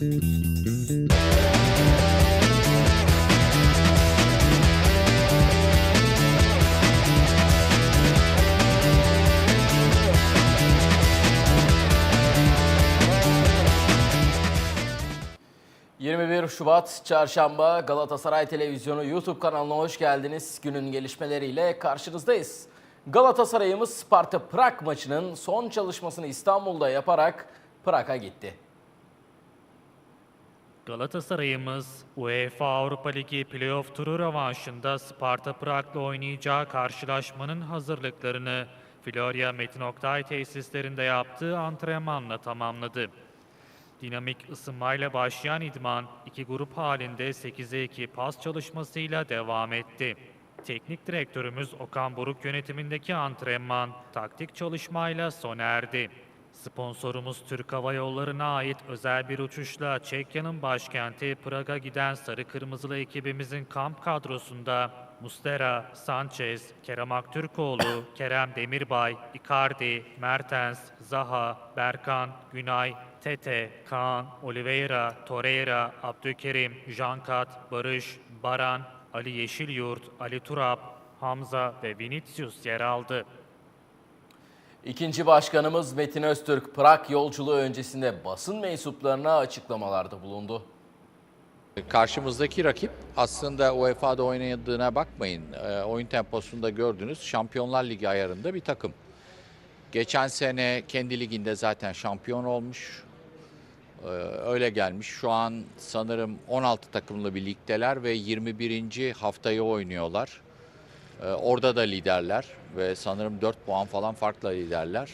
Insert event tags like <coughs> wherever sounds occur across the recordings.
...21 Şubat Çarşamba Galatasaray Televizyonu YouTube kanalına hoş geldiniz. Günün gelişmeleriyle karşınızdayız. Galatasaray'ımız Sparta Prag maçının son çalışmasını İstanbul'da yaparak Prag'a gitti. Galatasaray'ımız UEFA Avrupa Ligi playoff turu rövanşında Sparta Prag'la oynayacağı karşılaşmanın hazırlıklarını Florya Metin Oktay tesislerinde yaptığı antrenmanla tamamladı. Dinamik ısınmayla başlayan idman iki grup halinde 8'e 2 pas çalışmasıyla devam etti. Teknik direktörümüz Okan Buruk yönetimindeki antrenman taktik çalışmayla sona erdi. Sponsorumuz Türk Hava Yolları'na ait özel bir uçuşla Çekya'nın başkenti Prag'a giden Sarı Kırmızılı ekibimizin kamp kadrosunda Mustera, Sanchez, Kerem Aktürkoğlu, <coughs> Kerem Demirbay, Icardi, Mertens, Zaha, Berkan, Günay, Tete, Kaan, Oliveira, Torreira, Abdülkerim, Jankat, Barış, Baran, Ali Yeşilyurt, Ali Turap, Hamza ve Vinicius yer aldı. İkinci başkanımız Metin Öztürk Prag yolculuğu öncesinde basın mensuplarına açıklamalarda bulundu. Karşımızdaki rakip aslında UEFA'da oynadığına bakmayın. E, oyun temposunda gördünüz Şampiyonlar Ligi ayarında bir takım. Geçen sene kendi liginde zaten şampiyon olmuş. E, öyle gelmiş. Şu an sanırım 16 takımlı bir ligdeler ve 21. haftayı oynuyorlar. E, orada da liderler ve sanırım 4 puan falan farkla liderler.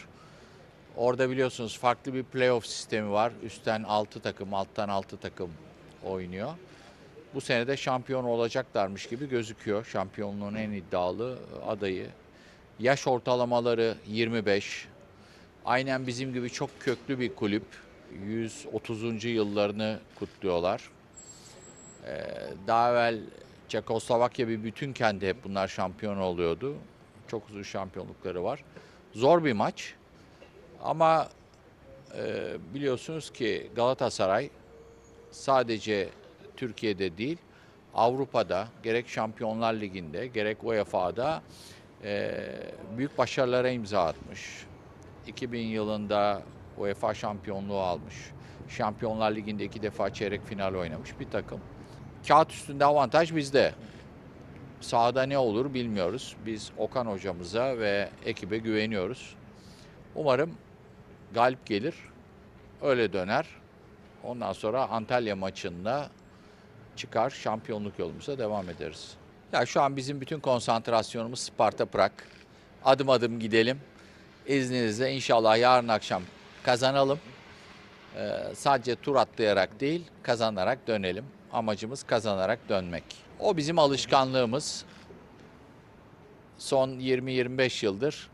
Orada biliyorsunuz farklı bir playoff sistemi var. Üstten 6 takım, alttan 6 takım oynuyor. Bu sene de şampiyon olacaklarmış gibi gözüküyor. Şampiyonluğun en iddialı adayı. Yaş ortalamaları 25. Aynen bizim gibi çok köklü bir kulüp. 130. yıllarını kutluyorlar. Ee, daha evvel Çekoslovakya bir bütün kendi hep bunlar şampiyon oluyordu. Çok uzun şampiyonlukları var. Zor bir maç. Ama e, biliyorsunuz ki Galatasaray sadece Türkiye'de değil Avrupa'da gerek Şampiyonlar Ligi'nde gerek UEFA'da e, büyük başarılara imza atmış. 2000 yılında UEFA şampiyonluğu almış. Şampiyonlar Ligi'nde iki defa çeyrek final oynamış bir takım. Kağıt üstünde avantaj bizde. Sahada ne olur bilmiyoruz. Biz Okan hocamıza ve ekibe güveniyoruz. Umarım galip gelir. Öyle döner. Ondan sonra Antalya maçında çıkar şampiyonluk yolumuza devam ederiz. Ya şu an bizim bütün konsantrasyonumuz Sparta Prag. Adım adım gidelim. İzninizle inşallah yarın akşam kazanalım. Ee, sadece tur atlayarak değil kazanarak dönelim. Amacımız kazanarak dönmek. O bizim alışkanlığımız. Son 20-25 yıldır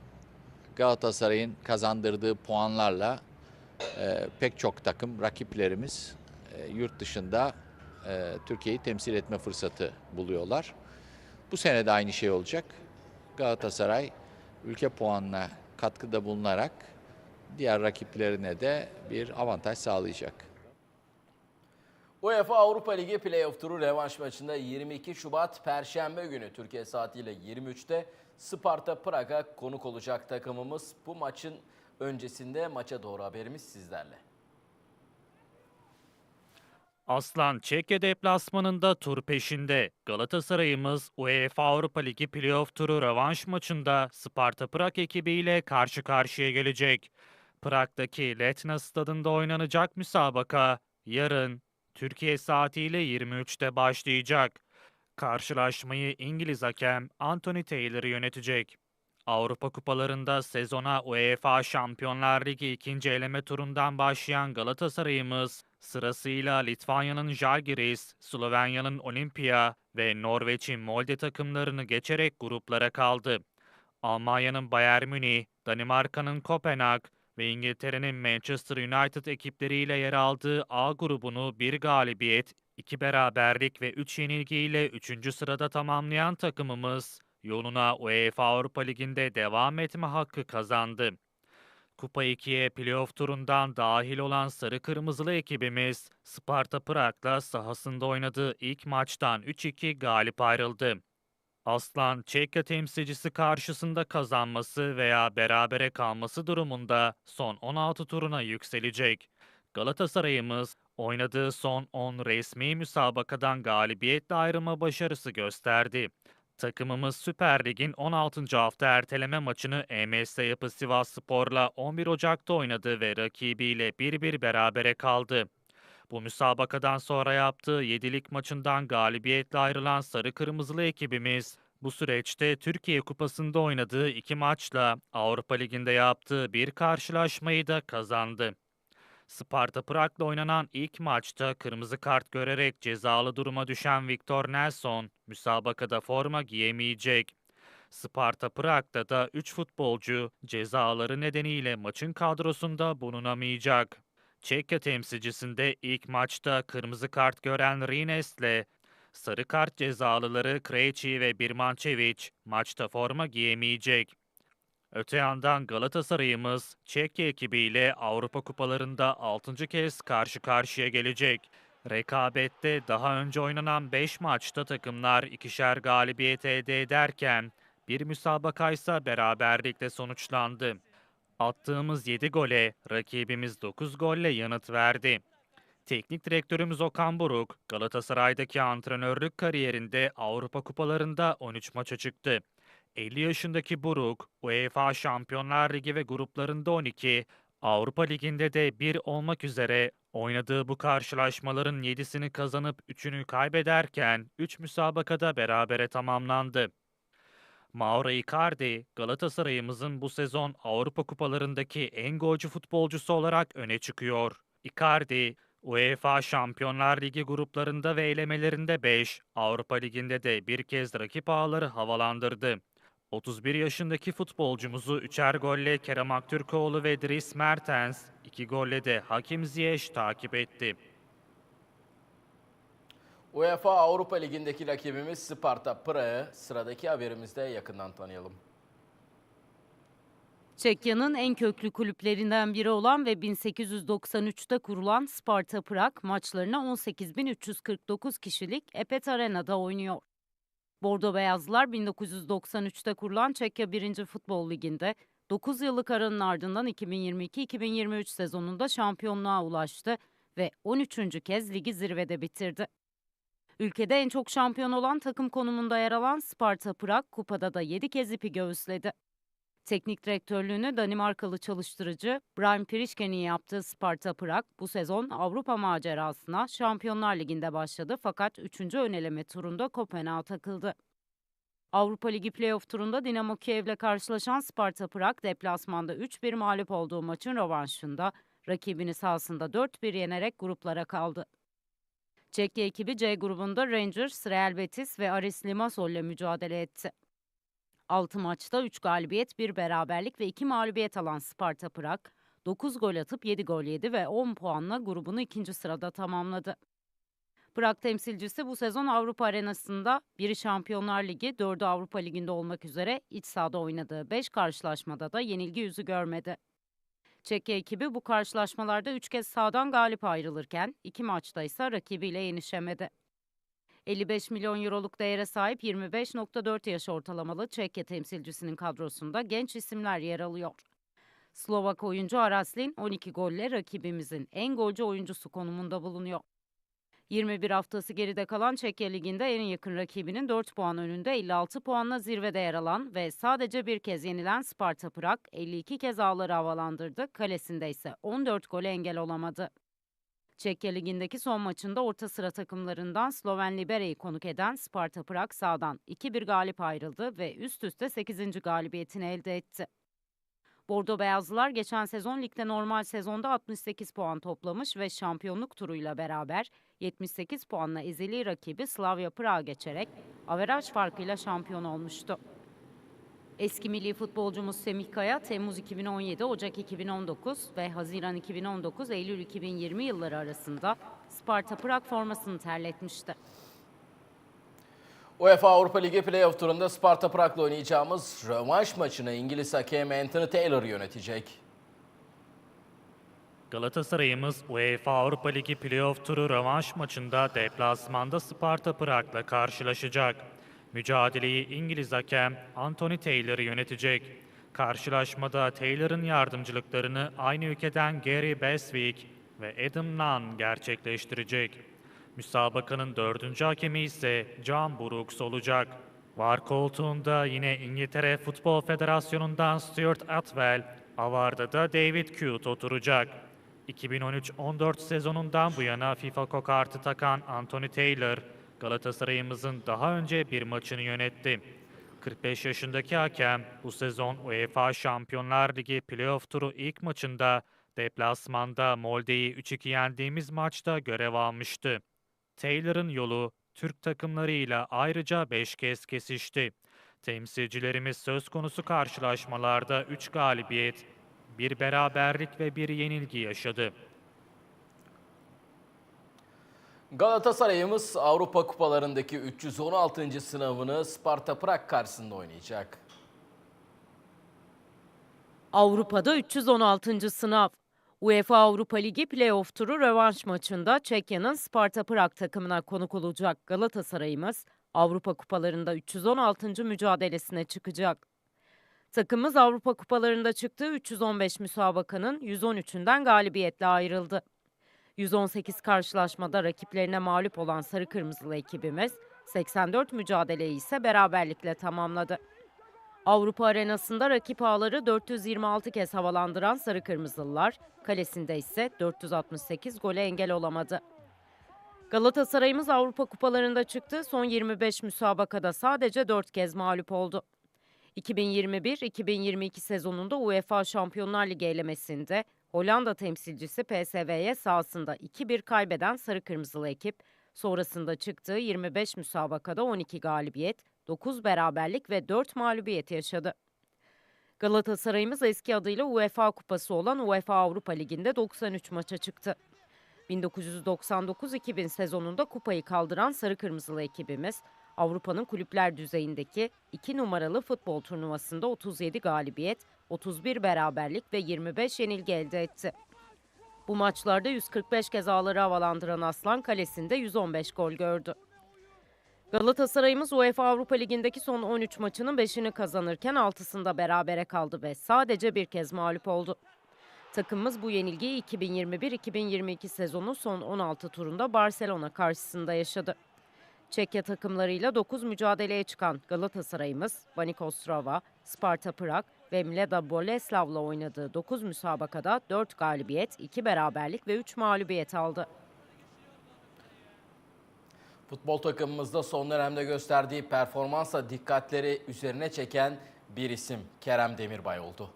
Galatasaray'ın kazandırdığı puanlarla e, pek çok takım rakiplerimiz e, yurt dışında e, Türkiye'yi temsil etme fırsatı buluyorlar. Bu sene de aynı şey olacak. Galatasaray ülke puanına katkıda bulunarak diğer rakiplerine de bir avantaj sağlayacak. UEFA Avrupa Ligi playoff turu revanş maçında 22 Şubat Perşembe günü Türkiye saatiyle 23'te Sparta Prag'a konuk olacak takımımız. Bu maçın öncesinde maça doğru haberimiz sizlerle. Aslan Çekya deplasmanında tur peşinde. Galatasaray'ımız UEFA Avrupa Ligi playoff turu rövanş maçında Sparta Prag ekibiyle karşı karşıya gelecek. Prag'daki Letna stadında oynanacak müsabaka yarın Türkiye saatiyle 23'te başlayacak. Karşılaşmayı İngiliz hakem Anthony Taylor yönetecek. Avrupa Kupalarında sezona UEFA Şampiyonlar Ligi ikinci eleme turundan başlayan Galatasaray'ımız sırasıyla Litvanya'nın Žalgiris, Slovenya'nın Olimpia ve Norveç'in Molde takımlarını geçerek gruplara kaldı. Almanya'nın Bayern Münih, Danimarka'nın Kopenhag ve İngiltere'nin Manchester United ekipleriyle yer aldığı A grubunu bir galibiyet, iki beraberlik ve üç yenilgiyle üçüncü sırada tamamlayan takımımız yoluna UEFA Avrupa Ligi'nde devam etme hakkı kazandı. Kupa 2'ye playoff turundan dahil olan sarı kırmızılı ekibimiz Sparta Prag'la sahasında oynadığı ilk maçtan 3-2 galip ayrıldı. Aslan, Çekya temsilcisi karşısında kazanması veya berabere kalması durumunda son 16 turuna yükselecek. Galatasaray'ımız oynadığı son 10 resmi müsabakadan galibiyetle ayrılma başarısı gösterdi. Takımımız Süper Lig'in 16. hafta erteleme maçını EMS Yapı Sivas Spor'la 11 Ocak'ta oynadı ve rakibiyle 1-1 berabere kaldı. Bu müsabakadan sonra yaptığı 7'lik maçından galibiyetle ayrılan sarı kırmızılı ekibimiz bu süreçte Türkiye Kupası'nda oynadığı iki maçla Avrupa Ligi'nde yaptığı bir karşılaşmayı da kazandı. Sparta Prag'la oynanan ilk maçta kırmızı kart görerek cezalı duruma düşen Victor Nelson müsabakada forma giyemeyecek. Sparta Prag'da da 3 futbolcu cezaları nedeniyle maçın kadrosunda bulunamayacak. Çekya temsilcisinde ilk maçta kırmızı kart gören Rines'le sarı kart cezalıları Krejci ve Birmançeviç maçta forma giyemeyecek. Öte yandan Galatasaray'ımız Çekya ekibiyle Avrupa Kupalarında 6. kez karşı karşıya gelecek. Rekabette daha önce oynanan 5 maçta takımlar ikişer galibiyet elde ederken bir müsabakaysa beraberlikle sonuçlandı. Attığımız 7 gole rakibimiz 9 golle yanıt verdi. Teknik direktörümüz Okan Buruk, Galatasaray'daki antrenörlük kariyerinde Avrupa Kupalarında 13 maça çıktı. 50 yaşındaki Buruk, UEFA Şampiyonlar Ligi ve gruplarında 12, Avrupa Ligi'nde de 1 olmak üzere oynadığı bu karşılaşmaların 7'sini kazanıp 3'ünü kaybederken 3 müsabakada berabere tamamlandı. Mauro Icardi, Galatasaray'ımızın bu sezon Avrupa Kupalarındaki en golcü futbolcusu olarak öne çıkıyor. Icardi, UEFA Şampiyonlar Ligi gruplarında ve elemelerinde 5, Avrupa Ligi'nde de bir kez rakip ağları havalandırdı. 31 yaşındaki futbolcumuzu üçer golle Kerem Aktürkoğlu ve Dries Mertens, iki golle de Hakim Ziyech takip etti. UEFA Avrupa Ligi'ndeki rakibimiz Sparta Prag'ı sıradaki haberimizde yakından tanıyalım. Çekya'nın en köklü kulüplerinden biri olan ve 1893'te kurulan Sparta Prag maçlarına 18.349 kişilik Epet Arena'da oynuyor. Bordo Beyazlılar 1993'te kurulan Çekya 1. Futbol Ligi'nde 9 yıllık aranın ardından 2022-2023 sezonunda şampiyonluğa ulaştı ve 13. kez ligi zirvede bitirdi. Ülkede en çok şampiyon olan takım konumunda yer alan Sparta Prag kupada da 7 kez ipi göğüsledi. Teknik direktörlüğünü Danimarkalı çalıştırıcı Brian Pirişken'in yaptığı Sparta Prag bu sezon Avrupa macerasına Şampiyonlar Ligi'nde başladı fakat 3. öneleme turunda Kopenhag'a takıldı. Avrupa Ligi playoff turunda Dinamo Kiev'le karşılaşan Sparta Prag deplasmanda 3-1 mağlup olduğu maçın rövanşında rakibini sahasında 4-1 yenerek gruplara kaldı. Çekya ekibi C grubunda Rangers, Real Betis ve Aris Limassol ile mücadele etti. 6 maçta 3 galibiyet, 1 beraberlik ve 2 mağlubiyet alan Sparta Prag, 9 gol atıp 7 gol yedi ve 10 puanla grubunu ikinci sırada tamamladı. Prag temsilcisi bu sezon Avrupa arenasında biri Şampiyonlar Ligi, 4'ü Avrupa Ligi'nde olmak üzere iç sahada oynadığı 5 karşılaşmada da yenilgi yüzü görmedi. Çekya ekibi bu karşılaşmalarda 3 kez sahadan galip ayrılırken 2 maçta ise rakibiyle yenişemedi. 55 milyon euroluk değere sahip 25.4 yaş ortalamalı Çekya temsilcisinin kadrosunda genç isimler yer alıyor. Slovak oyuncu Araslin 12 golle rakibimizin en golcü oyuncusu konumunda bulunuyor. 21 haftası geride kalan Çekya Ligi'nde en yakın rakibinin 4 puan önünde 56 puanla zirvede yer alan ve sadece bir kez yenilen Sparta Prag 52 kez ağları havalandırdı, kalesinde ise 14 gole engel olamadı. Çekya Ligi'ndeki son maçında orta sıra takımlarından Sloven Libere'yi konuk eden Sparta Prag sağdan 2-1 galip ayrıldı ve üst üste 8. galibiyetini elde etti. Bordo Beyazlılar geçen sezon ligde normal sezonda 68 puan toplamış ve şampiyonluk turuyla beraber 78 puanla ezeli rakibi Slavia Prag'a geçerek averaj farkıyla şampiyon olmuştu. Eski milli futbolcumuz Semih Kaya, Temmuz 2017, Ocak 2019 ve Haziran 2019, Eylül 2020 yılları arasında Sparta Prag formasını terletmişti. UEFA Avrupa Ligi playoff turunda Sparta Prag'la oynayacağımız rövanş maçını İngiliz hakem Anthony Taylor yönetecek. Galatasaray'ımız UEFA Avrupa Ligi playoff turu rövanş maçında deplasmanda Sparta Prag'la karşılaşacak. Mücadeleyi İngiliz hakem Anthony Taylor yönetecek. Karşılaşmada Taylor'ın yardımcılıklarını aynı ülkeden Gary Beswick ve Adam Nunn gerçekleştirecek. Müsabakanın dördüncü hakemi ise John Brooks olacak. Var koltuğunda yine İngiltere Futbol Federasyonu'ndan Stuart Atwell, Avar'da da David Cute oturacak. 2013-14 sezonundan bu yana FIFA kokartı takan Anthony Taylor, Galatasaray'ımızın daha önce bir maçını yönetti. 45 yaşındaki hakem bu sezon UEFA Şampiyonlar Ligi playoff turu ilk maçında deplasmanda Molde'yi 3-2 yendiğimiz maçta görev almıştı. Taylor'ın yolu Türk takımlarıyla ayrıca 5 kez kesişti. Temsilcilerimiz söz konusu karşılaşmalarda 3 galibiyet, bir beraberlik ve bir yenilgi yaşadı. Galatasaray'ımız Avrupa Kupalarındaki 316. sınavını Sparta Prag karşısında oynayacak. Avrupa'da 316. sınav. UEFA Avrupa Ligi playoff turu rövanş maçında Çekya'nın Sparta Prag takımına konuk olacak Galatasaray'ımız Avrupa Kupalarında 316. mücadelesine çıkacak. Takımımız Avrupa Kupalarında çıktığı 315 müsabakanın 113'ünden galibiyetle ayrıldı. 118 karşılaşmada rakiplerine mağlup olan Sarı Kırmızılı ekibimiz 84 mücadeleyi ise beraberlikle tamamladı. Avrupa arenasında rakip ağları 426 kez havalandıran Sarı Kırmızılılar, kalesinde ise 468 gole engel olamadı. Galatasaray'ımız Avrupa kupalarında çıktı. Son 25 müsabakada sadece 4 kez mağlup oldu. 2021-2022 sezonunda UEFA Şampiyonlar Ligi elemesinde Hollanda temsilcisi PSV'ye sahasında 2-1 kaybeden Sarı Kırmızılı ekip, sonrasında çıktığı 25 müsabakada 12 galibiyet, 9 beraberlik ve 4 mağlubiyet yaşadı. Galatasaray'ımız eski adıyla UEFA Kupası olan UEFA Avrupa Ligi'nde 93 maça çıktı. 1999-2000 sezonunda kupayı kaldıran Sarı Kırmızılı ekibimiz, Avrupa'nın kulüpler düzeyindeki 2 numaralı futbol turnuvasında 37 galibiyet, 31 beraberlik ve 25 yenilgi elde etti. Bu maçlarda 145 kez ağları havalandıran Aslan kalesinde 115 gol gördü. Galatasaray'ımız UEFA Avrupa Ligi'ndeki son 13 maçının 5'ini kazanırken 6'sında berabere kaldı ve sadece bir kez mağlup oldu. Takımımız bu yenilgiyi 2021-2022 sezonu son 16 turunda Barcelona karşısında yaşadı. Çekya takımlarıyla 9 mücadeleye çıkan Galatasaray'ımız Banik Ostrava, Sparta Prag ve Mleda Boleslav'la oynadığı 9 müsabakada 4 galibiyet, 2 beraberlik ve 3 mağlubiyet aldı. Futbol takımımızda son dönemde gösterdiği performansla dikkatleri üzerine çeken bir isim Kerem Demirbay oldu.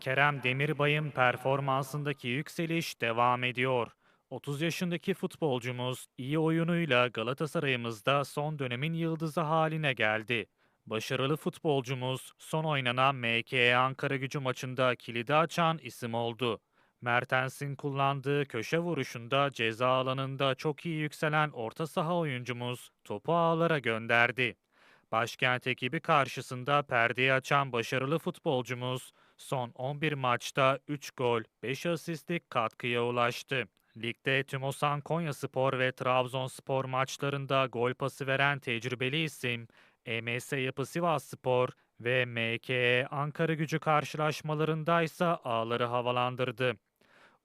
Kerem Demirbay'ın performansındaki yükseliş devam ediyor. 30 yaşındaki futbolcumuz iyi oyunuyla Galatasaray'ımızda son dönemin yıldızı haline geldi. Başarılı futbolcumuz son oynanan MKE Ankara gücü maçında kilidi açan isim oldu. Mertens'in kullandığı köşe vuruşunda ceza alanında çok iyi yükselen orta saha oyuncumuz topu ağlara gönderdi. Başkent ekibi karşısında perdeyi açan başarılı futbolcumuz son 11 maçta 3 gol, 5 asistlik katkıya ulaştı. Ligde Tümosan Konyaspor ve Trabzonspor maçlarında gol pası veren tecrübeli isim, EMS Yapı Sivasspor ve MKE Ankara gücü karşılaşmalarında ise ağları havalandırdı.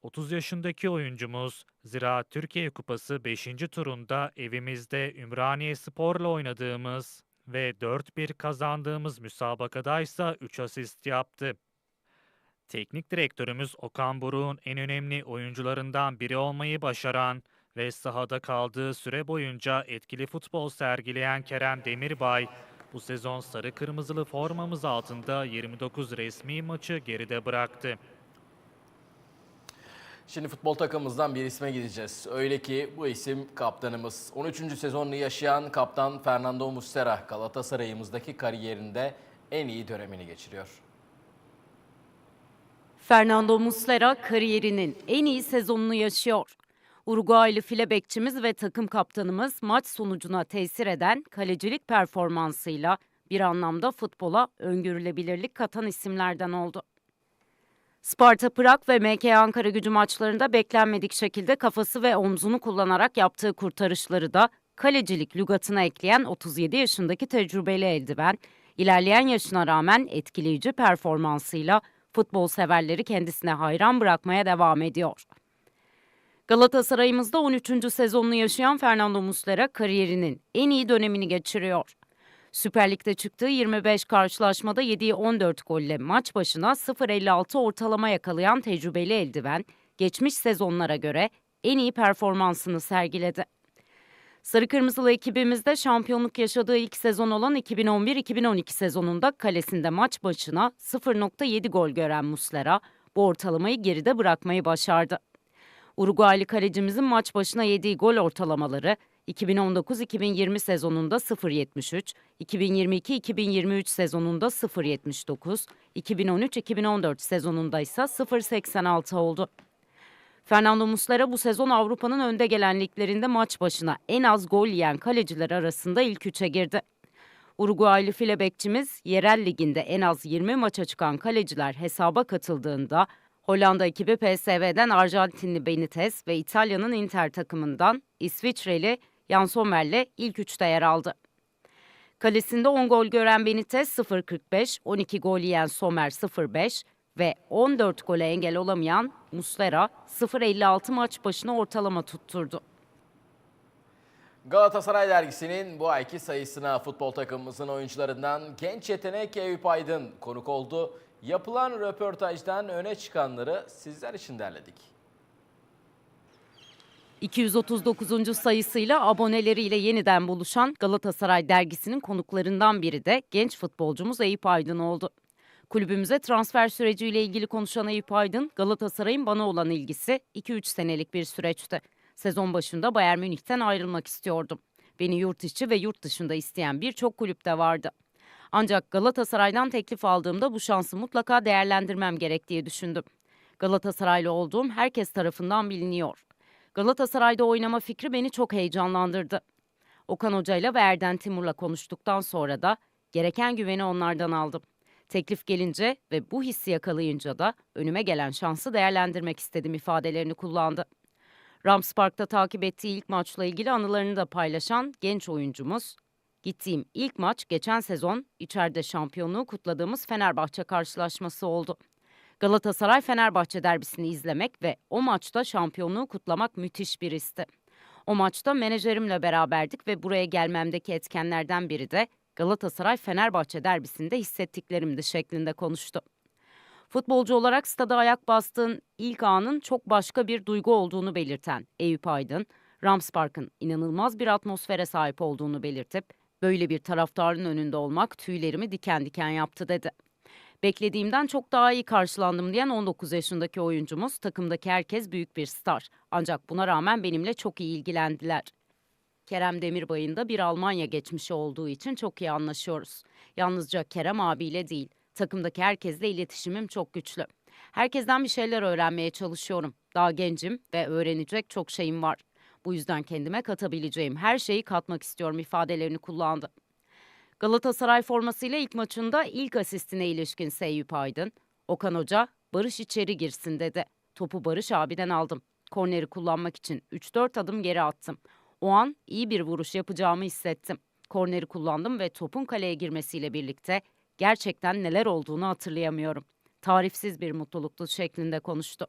30 yaşındaki oyuncumuz Zira Türkiye Kupası 5. turunda evimizde Ümraniye Spor'la oynadığımız ve 4-1 kazandığımız müsabakada ise 3 asist yaptı. Teknik direktörümüz Okan Buruk'un en önemli oyuncularından biri olmayı başaran ve sahada kaldığı süre boyunca etkili futbol sergileyen Kerem Demirbay, bu sezon sarı kırmızılı formamız altında 29 resmi maçı geride bıraktı. Şimdi futbol takımımızdan bir isme gideceğiz. Öyle ki bu isim kaptanımız. 13. sezonunu yaşayan kaptan Fernando Muslera Galatasaray'ımızdaki kariyerinde en iyi dönemini geçiriyor. Fernando Muslera kariyerinin en iyi sezonunu yaşıyor. Uruguaylı file bekçimiz ve takım kaptanımız maç sonucuna tesir eden kalecilik performansıyla bir anlamda futbola öngörülebilirlik katan isimlerden oldu. Sparta Prag ve MK Ankara gücü maçlarında beklenmedik şekilde kafası ve omzunu kullanarak yaptığı kurtarışları da kalecilik lügatına ekleyen 37 yaşındaki tecrübeli eldiven, ilerleyen yaşına rağmen etkileyici performansıyla futbol severleri kendisine hayran bırakmaya devam ediyor. Galatasaray'ımızda 13. sezonunu yaşayan Fernando Muslera kariyerinin en iyi dönemini geçiriyor. Süper Lig'de çıktığı 25 karşılaşmada yediği 14 golle maç başına 0.56 ortalama yakalayan tecrübeli eldiven, geçmiş sezonlara göre en iyi performansını sergiledi. Sarı Kırmızılı ekibimizde şampiyonluk yaşadığı ilk sezon olan 2011-2012 sezonunda kalesinde maç başına 0.7 gol gören Muslera bu ortalamayı geride bırakmayı başardı. Uruguaylı kalecimizin maç başına yediği gol ortalamaları 2019-2020 sezonunda 0.73, 2022-2023 sezonunda 0.79, 2013-2014 sezonunda ise 0.86 oldu. Fernando Muslera bu sezon Avrupa'nın önde gelen liglerinde maç başına en az gol yiyen kaleciler arasında ilk üçe girdi. Uruguaylı file bekçimiz yerel liginde en az 20 maça çıkan kaleciler hesaba katıldığında Hollanda ekibi PSV'den Arjantinli Benitez ve İtalya'nın Inter takımından İsviçreli Jan Sommer'le ilk üçte yer aldı. Kalesinde 10 gol gören Benitez 0.45, 12 gol yiyen Sommer 0.5 ve 14 gole engel olamayan Muslera 0.56 maç başına ortalama tutturdu. Galatasaray dergisinin bu ayki sayısına futbol takımımızın oyuncularından genç yetenek Eyüp Aydın konuk oldu. Yapılan röportajdan öne çıkanları sizler için derledik. 239. sayısıyla aboneleriyle yeniden buluşan Galatasaray dergisinin konuklarından biri de genç futbolcumuz Eyüp Aydın oldu. Kulübümüze transfer süreciyle ilgili konuşan Eyüp Aydın, Galatasaray'ın bana olan ilgisi 2-3 senelik bir süreçti. Sezon başında Bayern Münih'ten ayrılmak istiyordum. Beni yurt içi ve yurt dışında isteyen birçok kulüp de vardı. Ancak Galatasaray'dan teklif aldığımda bu şansı mutlaka değerlendirmem gerek diye düşündüm. Galatasaraylı olduğum herkes tarafından biliniyor. Galatasaray'da oynama fikri beni çok heyecanlandırdı. Okan Hoca ile ve Erden Timur'la konuştuktan sonra da gereken güveni onlardan aldım. Teklif gelince ve bu hissi yakalayınca da önüme gelen şansı değerlendirmek istedim ifadelerini kullandı. Rams Park'ta takip ettiği ilk maçla ilgili anılarını da paylaşan genç oyuncumuz, Gittiğim ilk maç geçen sezon içeride şampiyonluğu kutladığımız Fenerbahçe karşılaşması oldu. Galatasaray Fenerbahçe derbisini izlemek ve o maçta şampiyonluğu kutlamak müthiş bir histi. O maçta menajerimle beraberdik ve buraya gelmemdeki etkenlerden biri de Galatasaray Fenerbahçe derbisinde hissettiklerimdi şeklinde konuştu. Futbolcu olarak stada ayak bastığın ilk anın çok başka bir duygu olduğunu belirten Eyüp Aydın, Rams Park'ın inanılmaz bir atmosfere sahip olduğunu belirtip Böyle bir taraftarın önünde olmak tüylerimi diken diken yaptı dedi. Beklediğimden çok daha iyi karşılandım diyen 19 yaşındaki oyuncumuz takımdaki herkes büyük bir star. Ancak buna rağmen benimle çok iyi ilgilendiler. Kerem Demirbay'ın da bir Almanya geçmişi olduğu için çok iyi anlaşıyoruz. Yalnızca Kerem abiyle değil, takımdaki herkesle iletişimim çok güçlü. Herkesten bir şeyler öğrenmeye çalışıyorum. Daha gencim ve öğrenecek çok şeyim var. Bu yüzden kendime katabileceğim her şeyi katmak istiyorum ifadelerini kullandı. Galatasaray formasıyla ilk maçında ilk asistine ilişkin Seyyip Aydın, Okan Hoca Barış içeri girsin dedi. Topu Barış abiden aldım. Korneri kullanmak için 3-4 adım geri attım. O an iyi bir vuruş yapacağımı hissettim. Korneri kullandım ve topun kaleye girmesiyle birlikte gerçekten neler olduğunu hatırlayamıyorum. Tarifsiz bir mutluluktu şeklinde konuştu.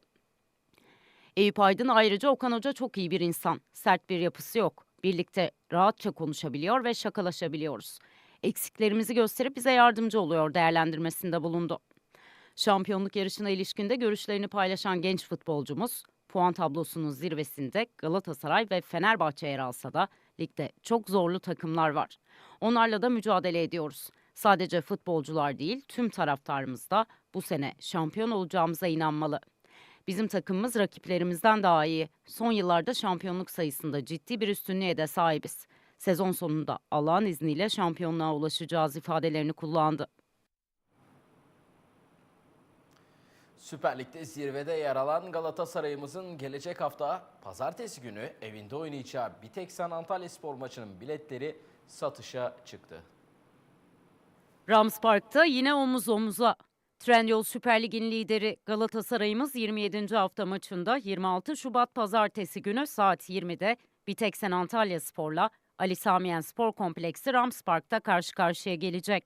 Eyüp Aydın ayrıca Okan Hoca çok iyi bir insan. Sert bir yapısı yok. Birlikte rahatça konuşabiliyor ve şakalaşabiliyoruz. Eksiklerimizi gösterip bize yardımcı oluyor değerlendirmesinde bulundu. Şampiyonluk yarışına ilişkinde görüşlerini paylaşan genç futbolcumuz, puan tablosunun zirvesinde Galatasaray ve Fenerbahçe yer alsa da ligde çok zorlu takımlar var. Onlarla da mücadele ediyoruz. Sadece futbolcular değil, tüm taraftarımız da bu sene şampiyon olacağımıza inanmalı. Bizim takımımız rakiplerimizden daha iyi. Son yıllarda şampiyonluk sayısında ciddi bir üstünlüğe de sahibiz. Sezon sonunda Allah'ın izniyle şampiyonluğa ulaşacağız ifadelerini kullandı. Süper Lig'de zirvede yer alan Galatasaray'ımızın gelecek hafta pazartesi günü evinde oynayacağı Biteksen Antalya Spor maçının biletleri satışa çıktı. Rams Park'ta yine omuz omuza. Trendyol Süper Lig'in lideri Galatasaray'ımız 27. hafta maçında 26 Şubat pazartesi günü saat 20'de Biteksen Antalya Spor'la Ali Samiyen Spor Kompleksi Rams Park'ta karşı karşıya gelecek.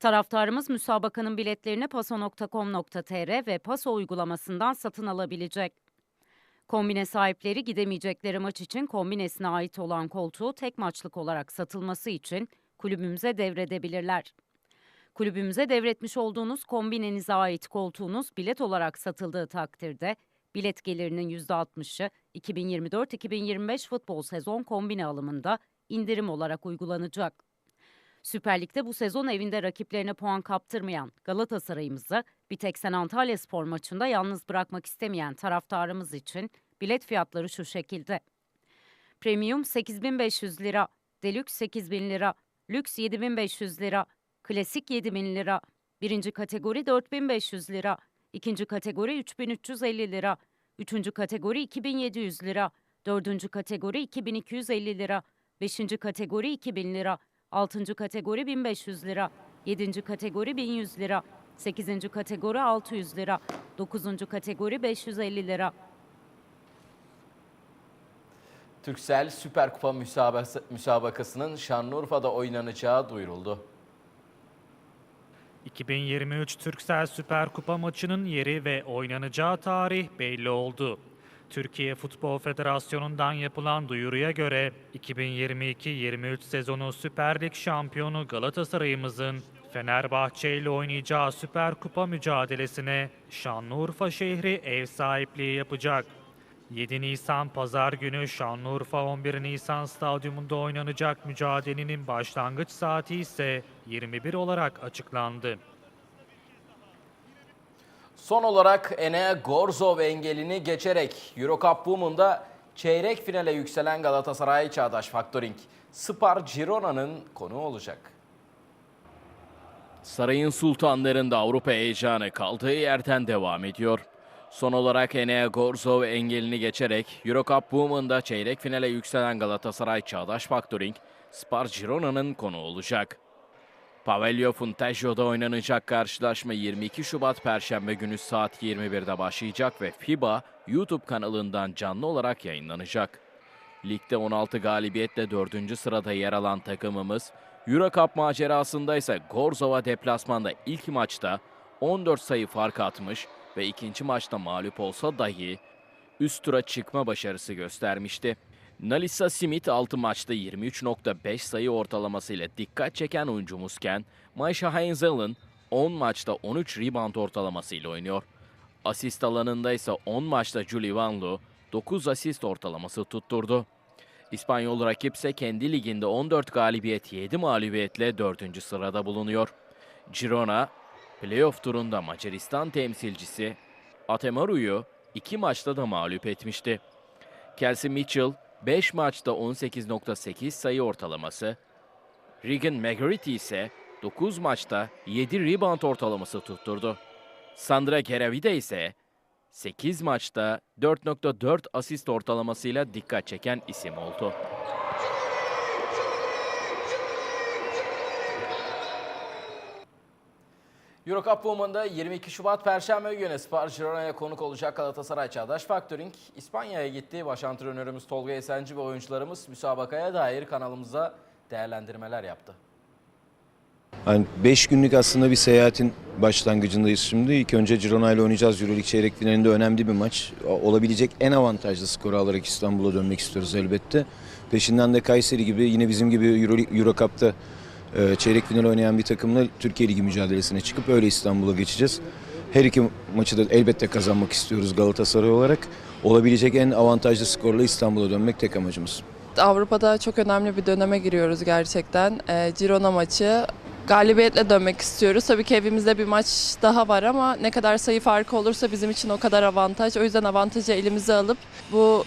Taraftarımız müsabakanın biletlerini paso.com.tr ve paso uygulamasından satın alabilecek. Kombine sahipleri gidemeyecekleri maç için kombinesine ait olan koltuğu tek maçlık olarak satılması için kulübümüze devredebilirler. Kulübümüze devretmiş olduğunuz kombinenize ait koltuğunuz bilet olarak satıldığı takdirde bilet gelirinin %60'ı 2024-2025 futbol sezon kombine alımında indirim olarak uygulanacak. Süper Lig'de bu sezon evinde rakiplerine puan kaptırmayan Galatasaray'ımızı bir tek sen Antalya Spor maçında yalnız bırakmak istemeyen taraftarımız için bilet fiyatları şu şekilde. Premium 8500 lira, Deluxe 8000 lira, Lüks 7500 lira, Klasik 7000 lira, birinci kategori 4500 lira, ikinci kategori 3350 lira, üçüncü kategori 2700 lira, dördüncü kategori 2250 lira, beşinci kategori 2000 lira, altıncı kategori 1500 lira, yedinci kategori 1100 lira, sekizinci kategori 600 lira, dokuzuncu kategori 550 lira, Türksel Süper Kupa müsabakası- müsabakasının Şanlıurfa'da oynanacağı duyuruldu. 2023 Türksel Süper Kupa maçının yeri ve oynanacağı tarih belli oldu. Türkiye Futbol Federasyonu'ndan yapılan duyuruya göre 2022-23 sezonu Süper Lig şampiyonu Galatasaray'ımızın Fenerbahçe ile oynayacağı Süper Kupa mücadelesine Şanlıurfa şehri ev sahipliği yapacak. 7 Nisan Pazar günü Şanlıurfa 11 Nisan Stadyumunda oynanacak mücadelenin başlangıç saati ise 21 olarak açıklandı. Son olarak Enea Gorzov engelini geçerek Eurocup Women'da çeyrek finale yükselen Galatasaray Çağdaş Factoring, Spar Girona'nın konuğu olacak. Sarayın sultanlarında Avrupa heyecanı kaldığı yerden devam ediyor. Son olarak Enea Gorzov engelini geçerek Eurocup Women'da çeyrek finale yükselen Galatasaray Çağdaş Factoring, Spar Girona'nın konuğu olacak. Pavelio Funtaggio'da oynanacak karşılaşma 22 Şubat Perşembe günü saat 21'de başlayacak ve FIBA YouTube kanalından canlı olarak yayınlanacak. Ligde 16 galibiyetle 4. sırada yer alan takımımız, Eurocup macerasında ise Gorzova deplasmanda ilk maçta 14 sayı fark atmış ve ikinci maçta mağlup olsa dahi üst tura çıkma başarısı göstermişti. Nalisa Simit 6 maçta 23.5 sayı ortalamasıyla dikkat çeken oyuncumuzken Maisha Heinzel'ın 10 maçta 13 rebound ortalamasıyla oynuyor. Asist alanında ise 10 maçta Julie Vanlo 9 asist ortalaması tutturdu. İspanyol rakipse kendi liginde 14 galibiyet 7 mağlubiyetle 4. sırada bulunuyor. Girona, playoff turunda Macaristan temsilcisi Atemaru'yu 2 maçta da mağlup etmişti. Kelsey Mitchell 5 maçta 18.8 sayı ortalaması, Regan McGrady ise 9 maçta 7 rebound ortalaması tutturdu. Sandra Geravide ise 8 maçta 4.4 asist ortalamasıyla dikkat çeken isim oldu. Eurocup Women'da 22 Şubat Perşembe günü Spar Girona'ya konuk olacak Galatasaray Çağdaş Factoring İspanya'ya gitti. Baş antrenörümüz Tolga Esenci ve oyuncularımız müsabakaya dair kanalımıza değerlendirmeler yaptı. Yani 5 günlük aslında bir seyahatin başlangıcındayız şimdi. İlk önce Girona ile oynayacağız. Euroleague çeyrek finalinde önemli bir maç. Olabilecek en avantajlı skoru alarak İstanbul'a dönmek istiyoruz elbette. Peşinden de Kayseri gibi yine bizim gibi Euro, Eurocup'ta e, çeyrek final oynayan bir takımla Türkiye Ligi mücadelesine çıkıp öyle İstanbul'a geçeceğiz. Her iki maçı da elbette kazanmak istiyoruz Galatasaray olarak. Olabilecek en avantajlı skorla İstanbul'a dönmek tek amacımız. Avrupa'da çok önemli bir döneme giriyoruz gerçekten. Ee, Girona maçı galibiyetle dönmek istiyoruz. Tabii ki evimizde bir maç daha var ama ne kadar sayı farkı olursa bizim için o kadar avantaj. O yüzden avantajı elimize alıp bu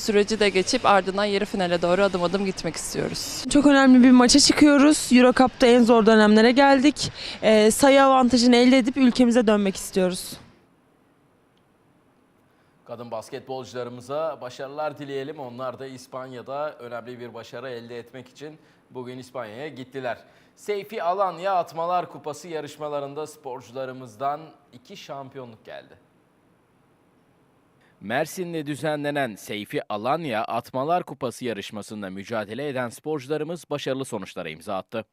süreci de geçip ardından yarı finale doğru adım adım gitmek istiyoruz. Çok önemli bir maça çıkıyoruz. Eurocup'ta en zor dönemlere geldik. Ee, sayı avantajını elde edip ülkemize dönmek istiyoruz. Kadın basketbolcularımıza başarılar dileyelim. Onlar da İspanya'da önemli bir başarı elde etmek için bugün İspanya'ya gittiler. Seyfi Alanya Atmalar Kupası yarışmalarında sporcularımızdan iki şampiyonluk geldi. Mersin'de düzenlenen Seyfi Alanya Atmalar Kupası yarışmasında mücadele eden sporcularımız başarılı sonuçlara imza attı.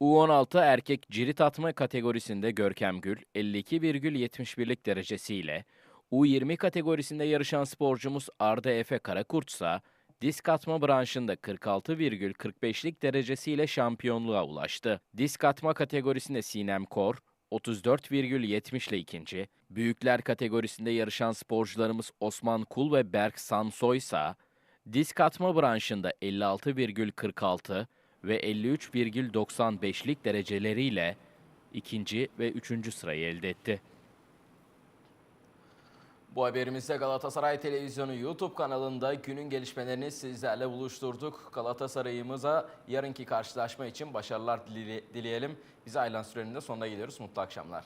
U16 erkek cirit atma kategorisinde Görkem Gül 52,71'lik derecesiyle, U20 kategorisinde yarışan sporcumuz Arda Efe Karakurt ise disk atma branşında 46,45'lik derecesiyle şampiyonluğa ulaştı. Disk atma kategorisinde Sinem Kor 34,70 ile ikinci, büyükler kategorisinde yarışan sporcularımız Osman Kul ve Berk Sansoy ise disk atma branşında 56,46 ve 53,95'lik dereceleriyle ikinci ve üçüncü sırayı elde etti. Bu haberimizde Galatasaray Televizyonu YouTube kanalında günün gelişmelerini sizlerle buluşturduk. Galatasaray'ımıza yarınki karşılaşma için başarılar dile- dileyelim. Biz Aylan Süren'in de sonuna geliyoruz. Mutlu akşamlar.